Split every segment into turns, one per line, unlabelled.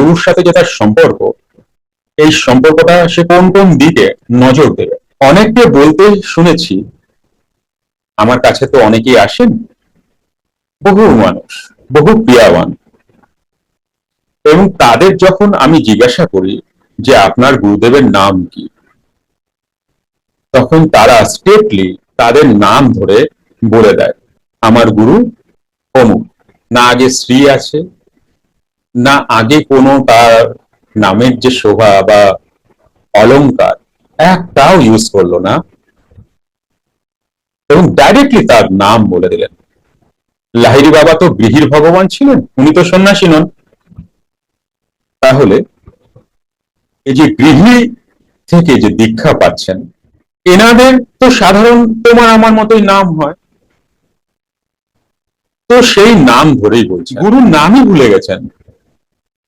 গুরুর সাথে যে তার সম্পর্ক, এই সম্পর্কটা সে কোন কোন দিকে নজর দেবে? অনেককে বলতে শুনেছি, আমার কাছে তো অনেকেই আসেন, বহু মানুষ, বহু প্রিয়াবান। এবং তাদের যখন আমি জিজ্ঞাসা করি যে আপনার গুরুদেবের নাম কি, তখন তারা স্ট্রেটলি তাদের নাম ধরে বলে দেয়, আমার গুরু অমুক। না, আগে শ্রী আছে না আগে কোনো তার নামের যে শোভা বা অলংকার একটাও ইউজ করল না। এবং ডাইরেক্টলি তার নাম বলে দিলেন। লাহিরি বাবা তো গৃহীর ভগবান ছিলেন, উনি তো সন্ন্যাসী নন। তাহলে এই যে গৃহী থেকে যে দীক্ষা পাচ্ছেন, এনাদের তো সাধারণ তোমার আমার মতোই নাম হয়। তো সেই নাম ধরেই বলছি গুরুর নামই ভুলে গেছেন।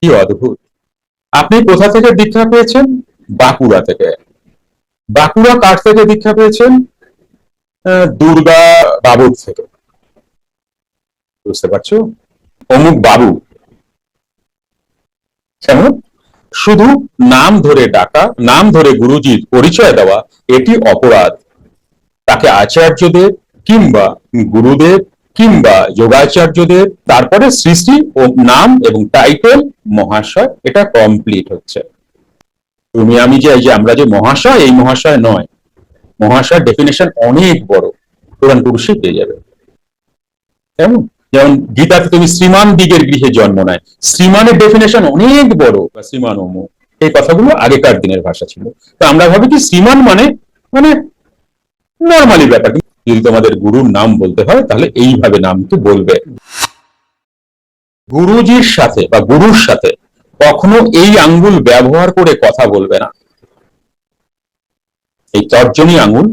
কি অদ্ভুত। আপনি কোথা থেকে দীক্ষা পেয়েছেন? বাঁকুড়া থেকে। বাঁকুড়া কার থেকে দীক্ষা পেয়েছেন? দুর্গা বাবুর থেকে। বুঝতে পারছ? অমুক বাবু। কেমন শুধু নাম ধরে ডাকা, নাম ধরে গুরুজির পরিচয় দেওয়া, এটি অপরাধ। তাকে আচার্যদের কিংবা গুরুদেব কিংবা যোগাচার্যদের, তারপরে সৃষ্টি ও নাম এবং টাইটেল মহাশয়, এটা কমপ্লিট হচ্ছে। তুমি, আমি যে যে আমরা যে মহাশয়, এই মহাশয় নয়। মহাশয় ডেফিনেশন অনেক বড়। কোরআন পুরুষই পেয়ে যাবে। কেমন? যেমন গীতাতে তুমি শ্রীমান দিগের গৃহে জন্ম নেয়। শ্রীমানের ডেফিনেশন অনেক বড়। বা শ্রীমান অমুক এই কথাগুলো আগেকার দিনের ভাষা ছিল। তো আমরা ভাবি কি শ্রীমান মানে মানে নর্মালি ব্যাপার। যদি তোমাদের গুরুর নাম বলতে হয়, তাহলে এইভাবে নামকে বলবে। গুরুজির সাথে বা গুরুর সাথে কখনো এই আঙ্গুল ব্যবহার করে কথা বলবে না। এই তর্জনী আঙ্গুল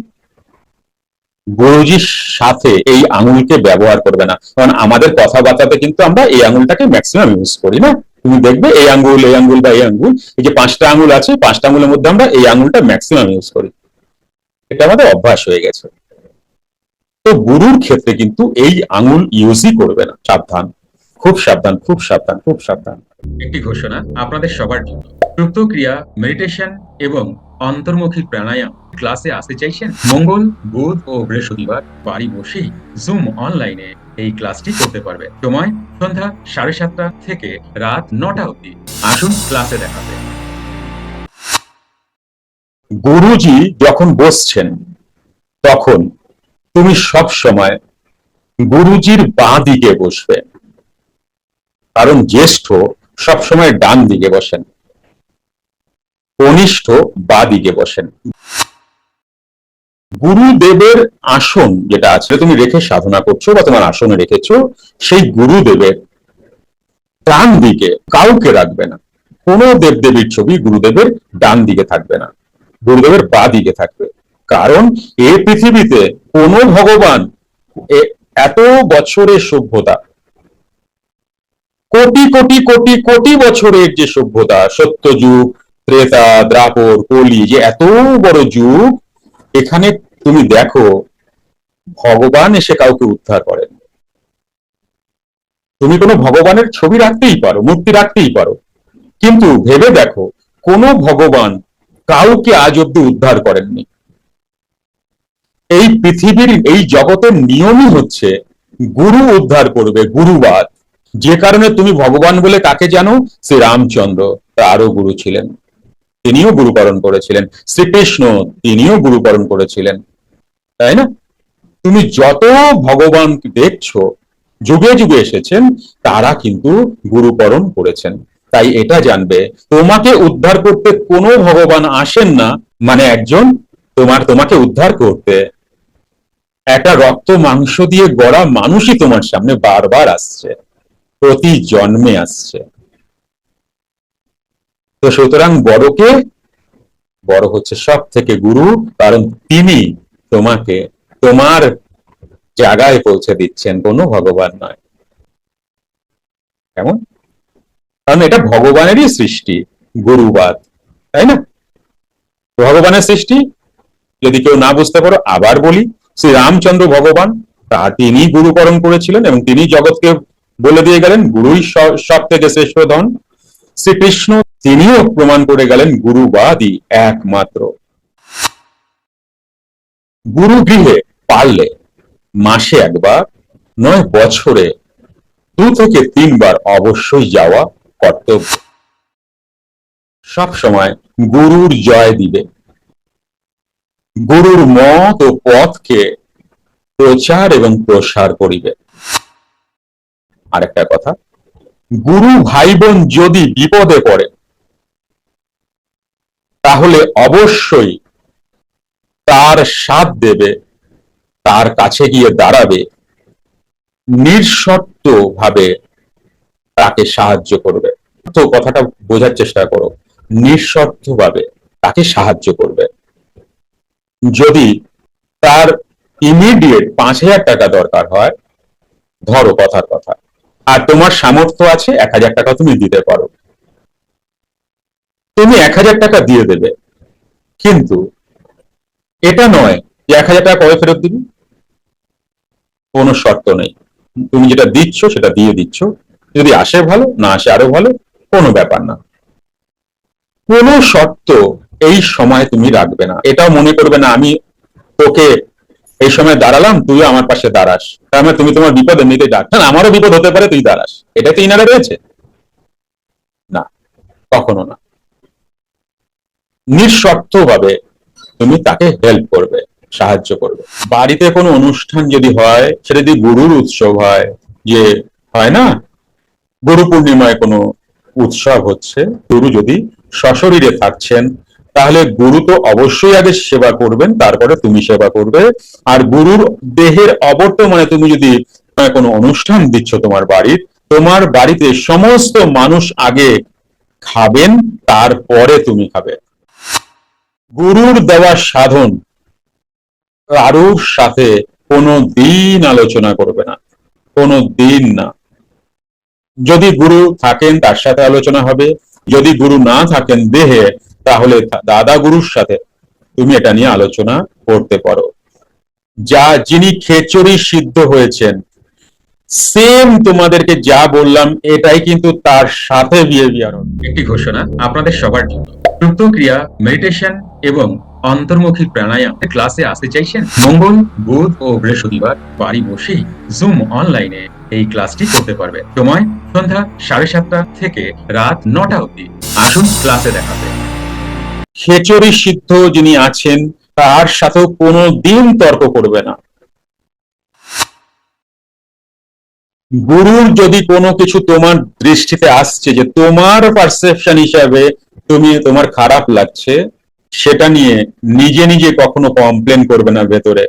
গুরুজির সাথে এই আঙুলকে ব্যবহার করবে না। কারণ আমাদের কথাবার্তাতে কিন্তু আমরা এই আঙুলটাকে ম্যাক্সিমাম ইউজ করি, না? তুমি দেখবে এই আঙ্গুল এই আঙ্গুল বা এই আঙ্গুল, এই যে পাঁচটা আঙ্গুল আছে, পাঁচটা আঙ্গুলের মধ্যে আমরা এই আঙ্গুলটা ম্যাক্সিমাম ইউজ করি। এটা আমাদের অভ্যাস হয়ে গেছে। তো গুরুর ক্ষেত্রে কিন্তু এই আঙুল ইউজই করবে না। সাবধান। খুব সাবধান খুব সাবধান খুব সাবধান।
একটি ঘোষণা আপনাদের সবার জন্য। সুপ্ত ক্রিয়া মেডিটেশন এবং অন্তর্মুখী প্রাণায়াম ক্লাসে আসতে চাইছেন? মঙ্গল বুধ ও বৃহস্পতিবার বাড়ি বসেই জুম অনলাইনে এই ক্লাসটি করতে পারবে। সময় সন্ধ্যা সাড়ে সাতটা থেকে রাত নটা অবধি। আসুন ক্লাসে দেখাবে
গুরুজি যখন বসছেন তখন তুমি সব সময় গুরুজির বাঁ দিকে বসবে। কারণ জ্যেষ্ঠ সবসময় ডান দিকে বসেন। কনিষ্ঠ বা দিকে বসেন। গুরুদেবের আসন যেটা আছে, তুমি রেখে সাধনা করছ বা তোমার আসনে রেখেছো, সেই গুরুদেবের ডান দিকে কাউকে রাখবে না। কোনো দেবদেবীর ছবি গুরুদেবের ডান দিকে থাকবে না। গুরুদেবের বা দিকে থাকবে। কারণ এই পৃথিবীতে কোন ভগবান এত বছরের সভ্যতা, কোটি কোটি কোটি কোটি বছরের যে সভ্যতা, সত্যযুগ, ত্রেতা, দ্রাপর, কলি, যে এত বড় যুগ, এখানে তুমি দেখো ভগবান এসে কাউকে উদ্ধার করেন। তুমি কোনো ভগবানের ছবি রাখতেই পারো, মূর্তি রাখতেই পারো, কিন্তু ভেবে দেখো কোন ভগবান কাউকে আজ অব্দি উদ্ধার করেননি। এই পৃথিবীর, এই জগতের নিয়মই হচ্ছে গুরু উদ্ধার করবে, গুরুবাদ। যে কারণে তুমি ভগবান বলে কাকে জানো? শ্রী রামচন্দ্র। তারও গুরু ছিলেন। তিনিও গুরুকরণ করেছিলেন। শ্রীকৃষ্ণ তিনিও গুরুকরণ করেছিলেন। তাই না? তুমি যত ভগবান দেখছ, যুগে যুগে এসেছেন, তারা কিন্তু গুরুকরণ করেছেন। তাই এটা জানবে, তোমাকে উদ্ধার করতে কোনো ভগবান আসেন না। মানে একজন তোমার, তোমাকে উদ্ধার করতে। একটা রক্ত মাংস দিয়ে গড়া মানুষই তোমার সামনে বারবার আসছে। প্রতি জন্মে আসছে। তো সুতরাং বড়কে, বড় হচ্ছে সব থেকে গুরু, কারণ তিনি তোমাকে, তোমার জায়গায় পৌঁছে দিচ্ছেন, কোনো ভগবান নয়। কেমন? কারণ এটা ভগবানেরই সৃষ্টি, গুরুবাদ, তাই না? ভগবানের সৃষ্টি, যদি কেউ না বুঝতে পারো, আবার বলি শ্রী রামচন্দ্র ভগবান, তা তিনি গুরুকরণ করেছিলেন এবং তিনি জগৎকে বলে দিয়ে গেলেন, গুরুই সব থেকে শ্রেষ্ঠ ধন। শ্রীকৃষ্ণ তিনিও প্রমাণ করে গেলেন, গুরুবাদী একমাত্র। গুরু গৃহে পারলে মাসে একবার, নয় বছরে দু থেকে তিনবার অবশ্যই যাওয়া কর্তব্য। সব সময় গুরুর জয় দিবে। গুরুর মত ও পথকে প্রচার এবং প্রসার করিবে। আরেকটা কথা, গুরু ভাই বোন যদি বিপদে পড়ে, তাহলে অবশ্যই তার সাথ দেবে, তার কাছে গিয়ে দাঁড়াবে নিঃশর্ত ভাবে তাকে সাহায্য করবে। তো কথাটা বোঝার চেষ্টা করো নিঃশর্ত ভাবে তাকে সাহায্য করবে। যদি তার ইমিডিয়েট পাঁচ হাজার টাকা দরকার হয়, ধরো কথার কথা, আর তোমার সামর্থ্য আছে এক হাজার টাকা তুমি দিতে পারো। তুমি এক হাজার টাকা দিয়ে দেবে, কিন্তু এটা নয় যে এক হাজার টাকা কবে ফেরত দিবি। কোনো শর্ত নেই। তুমি যেটা দিচ্ছ সেটা দিয়ে দিচ্ছ। যদি আসে ভালো, না আসে আরও ভালো, কোনো ব্যাপার না। কোনো শর্ত এই সময় তুমি রাখবে না। এটাও মনে করবে না, আমি তোকে এই সময় দাঁড়ালাম তুই আমার পাশে দাঁড়াস। তার মানে তুমি তোমার বিপদ এমনিতে ডাক না আমারও বিপদ হতে পারে, তুই দাঁড়াস। এটা তো ইনারা রয়েছে? না, কখনো না। নিঃশর্ত ভাবে তুমি তাকে হেল্প করবে, সাহায্য করবে। বাড়িতে কোনো অনুষ্ঠান যদি হয়, সেটা যদি গুরুর উৎসব হয়, যে হয় না, গুরু পূর্ণিমায় কোনো উৎসব হচ্ছে, গুরু যদি সশরীরে থাকছেন তাহলে গুরু তো অবশ্যই আগে সেবা করবেন, তারপরে তুমি সেবা করবে। আর গুরুর দেহের অবর্তমানে তুমি যদি কোনো অনুষ্ঠান দিচ্ছ তোমার বাড়ির, তোমার বাড়িতে সমস্ত মানুষ আগে খাবেন, তারপরে তুমি খাবে। গুরুর দেওয়া সাধন কারুর সাথে কোনো দিন আলোচনা করবে না, কোনো দিন না। যদি গুরু থাকেন, তার সাথে আলোচনা হবে। যদি গুরু না থাকেন, দেহে তাহলে দাদা গুরুর সাথে তুমি এটা নিয়ে আলোচনা করতে পারো। যা যিনি খেচুরি সিদ্ধ হয়েছেন সেম তোমাদেরকে যা বললাম, এটাই কিন্তু তার সাথে বিহেভিয়ার
একটি ঘোষণা আপনাদের সবার জন্য। মেডিটেশন এবং অন্তর্মুখী প্রাণায়াম ক্লাসে আসতে চাইছেন? মঙ্গল, বুধ ও বৃহস্পতিবার বাড়ি বসেই জুম অনলাইনে এই ক্লাসটি করতে পারবে সময় সন্ধ্যা সাড়ে সাতটা থেকে রাত নটা অবধি। আসুন ক্লাসে দেখাবে
খেচুরি সিদ্ধ যিনি আছেন, তার সাথেও কোনো দিন তর্ক করবে না। গুরুর যদি কোনো কিছু তোমার দৃষ্টিতে আসছে যে তোমার পারসেপশন হিসাবে তুমি, তোমার খারাপ লাগছে, সেটা নিয়ে নিজে নিজে কখনো কমপ্লেন করবে না ভেতরে।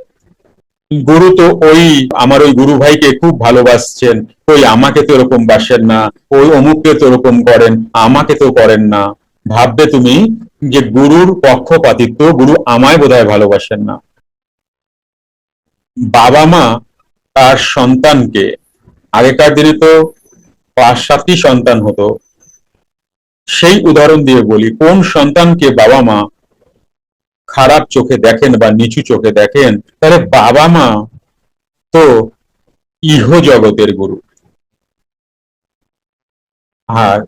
গুরু তো ওই, আমার ওই গুরু ভাইকে খুব ভালোবাসছেন, ওই আমাকে তো এরকম বাসেন না, ওই অমুককে তো এরকম করেন, আমাকে তো করেন না। ভাববে তুমি যে গুরুর পক্ষপাতিত্ব গুরু আমায় বোধহয় ভালোবাসেন না। বাবা মা তার সন্তানকে, আগেকার দিনে তো পাঁচ সাতটি সন্তান হতো, সেই উদাহরণ দিয়ে বলি, কোন সন্তানকে বাবা মা খারাপ চোখে দেখেন বা নিচু চোখে দেখেন, তাহলে বাবা মা তো ইহ জগতের গুরু। আর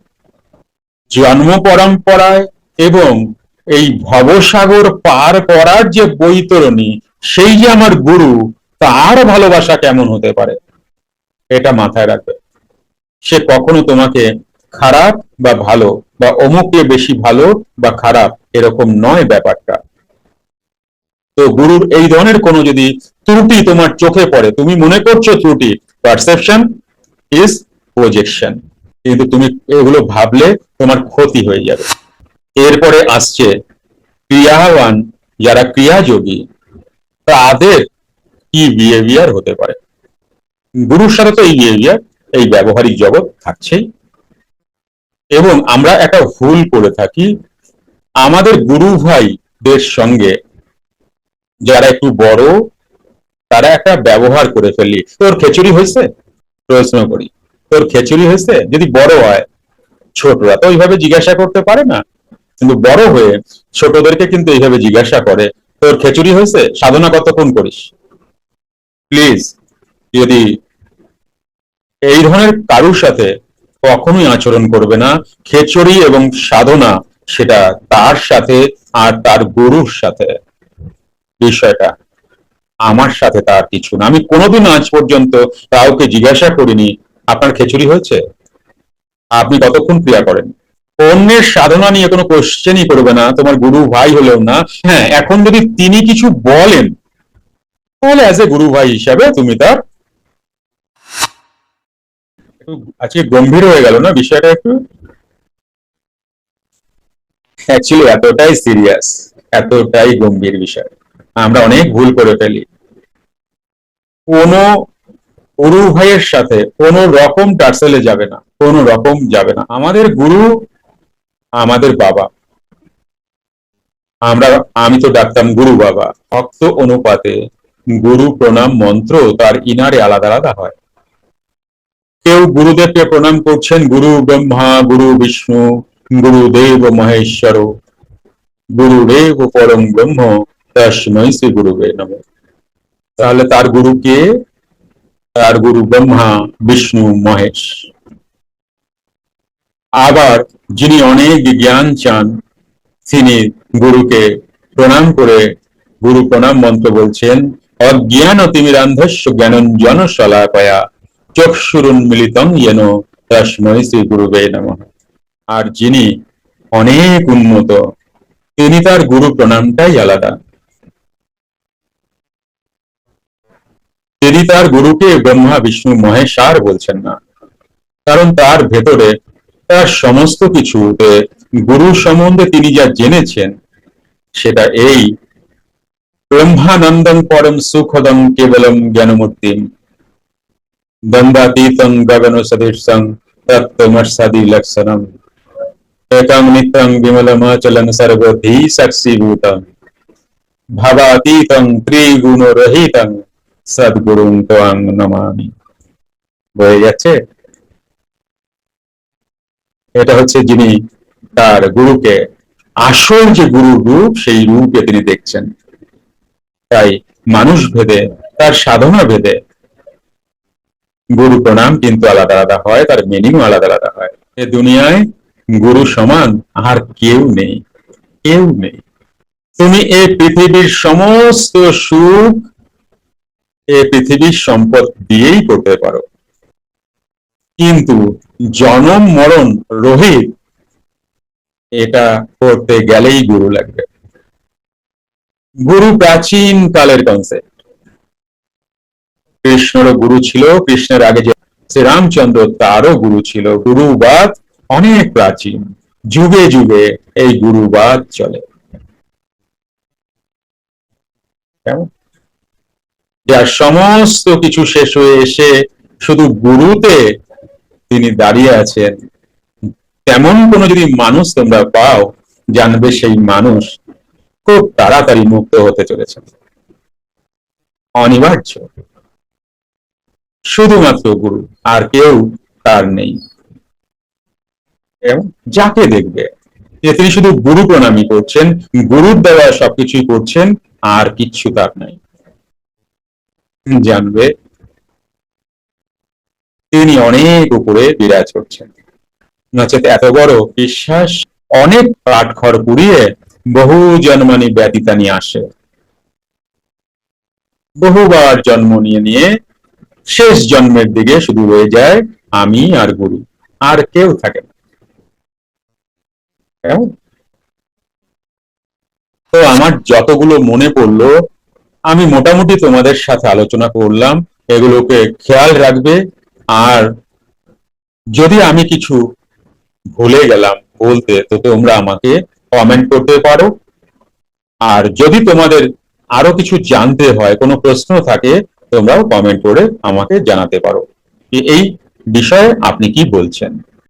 জন্ম পরম্পরায় এবং এই ভবসাগর পার করার যে বৈতরণী, সেই যে আমার গুরু, তার ভালোবাসা কেমন হতে পারে? এটা মাথায় রাখবে। সে কখনো তোমাকে খারাপ বা ভালো বা অমুকে বেশি ভালো বা খারাপ এরকম নয় ব্যাপারটা। তো গুরুর এই ধরনের কোনো যদি ত্রুটি তোমার চোখে পড়ে, তুমি মনে করছ ত্রুটি পারসেপশন ইজ প্রজেকশন কিন্তু তুমি এগুলো ভাবলে তোমার ক্ষতি হয়ে যাবে। এরপরে আসছে ক্রিয়াবান যারা ক্রিয়াযোগী, তাদের কি বিহেভিয়ার হতে পারে? গুরুর সাথে তো এই বিহেভিয়ার এই ব্যবহারিক জগৎ থাকছেই। এবং আমরা একটা ভুল করে থাকি, আমাদের গুরু ভাইদের সঙ্গে যারা একটু বড়, তারা একটা ব্যবহার করে ফেলি। তোর খেচুরি হয়েছে? প্রশ্ন করি। তোর খেচুরি হয়েছে? যদি বড় হয়, ছোটরা তো ওইভাবে জিজ্ঞাসা করতে পারে না। কিন্তু বড় হয়ে ছোটদেরকে কিন্তু এইভাবে জিজ্ঞাসা করে, তোর খেচুরি হয়েছে? সাধনা কতক্ষণ করিস? প্লিজ যদি এই ধরনের কারুর সাথে কখনোই আচরণ করবে না, খেচড়ি এবং সাধনা সেটা তার সাথে আর তার গুরুর সাথে। বিষয়টা আমার সাথে তার কিছু না। আমি কোনোদিন আজ পর্যন্ত কাউকে জিজ্ঞাসা করিনি, আপনার খেচুরি হয়েছে? আপনি কতক্ষণ ক্রিয়া করেন? অন্যের সাধনা নিয়ে কোনো কোশ্চেনই করবে না, তোমার গুরু ভাই হলেও না। হ্যাঁ এখন যদি তিনি কিছু বলেন, তাহলে অ্যাজ এ গুরু ভাই হিসাবে তুমি তার আজকে গম্ভীর হয়ে গেল না? বিষয়টা একটু অ্যাকচুয়ালি এতটাই সিরিয়াস এতটাই গম্ভীর বিষয়। আমরা অনেক ভুল করে ফেলি। কোনো গুরু ভাইয়ের সাথে কোনো রকম টার্সেলে যাবে না, কোনো রকম যাবে না। আমাদের গুরু আমাদের বাবা। আমরা, আমি তো ডাকতাম গুরু বাবা। ভক্ত অনুপাতে গুরু প্রণাম মন্ত্র তার ইনারে আলাদা আলাদা হয়। কেউ গুরুদেবকে প্রণাম করছেন, গুরু ব্রহ্মা, গুরু বিষ্ণু গুরুদেব মহেশ্বর। গুরুদেব পরম ব্রহ্ম, তস্মৈ শ্রী গুরুবে নম। তাহলে তার গুরু কে? তার গুরু ব্রহ্মা, বিষ্ণু, মহেশ। আবার যিনি অনেক জ্ঞান চান, তিনি গুরুকে প্রণাম করে গুরু প্রণাম মন্ত্র বলছেন, অজ্ঞান তিমিরান্ধস্য জ্ঞানঞ্জন শলাকয়া চক্ষুরুন্মিলিতং যেন তস্মৈ শ্রী গুরুবে নমঃ। আর যিনি অনেক উন্নত, তিনি তার গুরু প্রণামটাই আলাদা। তিনি তার গুরুকে ব্রহ্মা, বিষ্ণু, মহেশ আর বলছেন না, কারণ তার ভেতরে তার সমস্ত কিছুতে গুরু সম্বন্ধে তিনি যা জেনেছেন, সেটা এই। ব্রহ্মানন্দং পরম সুখদম কেবলম জ্ঞানমূর্তিম। দ্বন্দ্বাতীতং গগন সদৃশং তত্ত্বমর্ষাদি লক্ষণম। একং নিত্যং বিমলমাচলন সর্বধি সাক্ষীভূতম। ভাবাতীতং ত্রিগুণ রহিতং সদ্গুরুং তোয়াং নমামি। বয়ে যাচ্ছে? এটা হচ্ছে যিনি তার গুরুকে, আসল যে গুরুর রূপ, সেই রূপে তিনি দেখছেন। তাই মানুষ ভেদে, তার সাধনা ভেদে, গুরু প্রণাম কিন্তু আলাদা আলাদা হয়, তার মিনিং আলাদা আলাদা হয়। এ দুনিয়ায় গুরু সমান আর কেউ নেই কেউ নেই। তুমি এই পৃথিবীর সমস্ত সুখ এই পৃথিবীর সম্পদ দিয়েই করতে পারো। কিন্তু জনম মরণ রোহিত এটা করতে গেলেই গুরু লাগবে। গুরু প্রাচীন কালের কনসেপ্ট কৃষ্ণেরও গুরু ছিল, কৃষ্ণের আগে যে শ্রীরামচন্দ্র, তারও গুরু ছিল। গুরুবাদ অনেক প্রাচীন। যুগে যুগে এই গুরুবাদ চলে। যার সমস্ত কিছু শেষ হয়ে এসে শুধু গুরুতে তিনি দাঁড়িয়ে আছেন, তেমন কোনো যদি মানুষ তোমরা পাও, জানবে সেই মানুষ খুব তাড়াতাড়ি মুক্ত হতে চলেছে অনিবার্য। শুধুমাত্র গুরু, আর কেউ তার নেই। যাকে দেখবে, যে তিনি শুধু গুরু প্রণামী করছেন, গুরুর দ্বারা সবকিছুই করছেন, আর কিচ্ছু তার নাই। জানবে তিনি অনেক উপরে বিরাজ করছেন। নচেত এত বড় বিশ্বাস, অনেক কাঠখড় পুড়িয়ে বহু জন্মানি ব্যতীতা নিয়ে আসে। বহুবার জন্ম নিয়ে নিয়ে শেষ জন্মের দিকে শুধু রয়ে যায় আমি আর গুরু, আর কেউ থাকে না? তো আমার যতগুলো মনে পড়ল, আমি মোটামুটি তোমাদের সাথে আলোচনা করলাম, এগুলোকে খেয়াল রাখবে আর যদি আমি কিছু ভুলে গেলাম, বলতে, তো তোমরা আমাকে কমেন্ট করতে পারো। আর যদি তোমাদের আরও কিছু জানতে হয়, কোনো প্রশ্ন থাকে, তোমরাও কমেন্ট করে আমাকে জানাতে পারো। এই বিষয়ে আপনি কি বলছেন?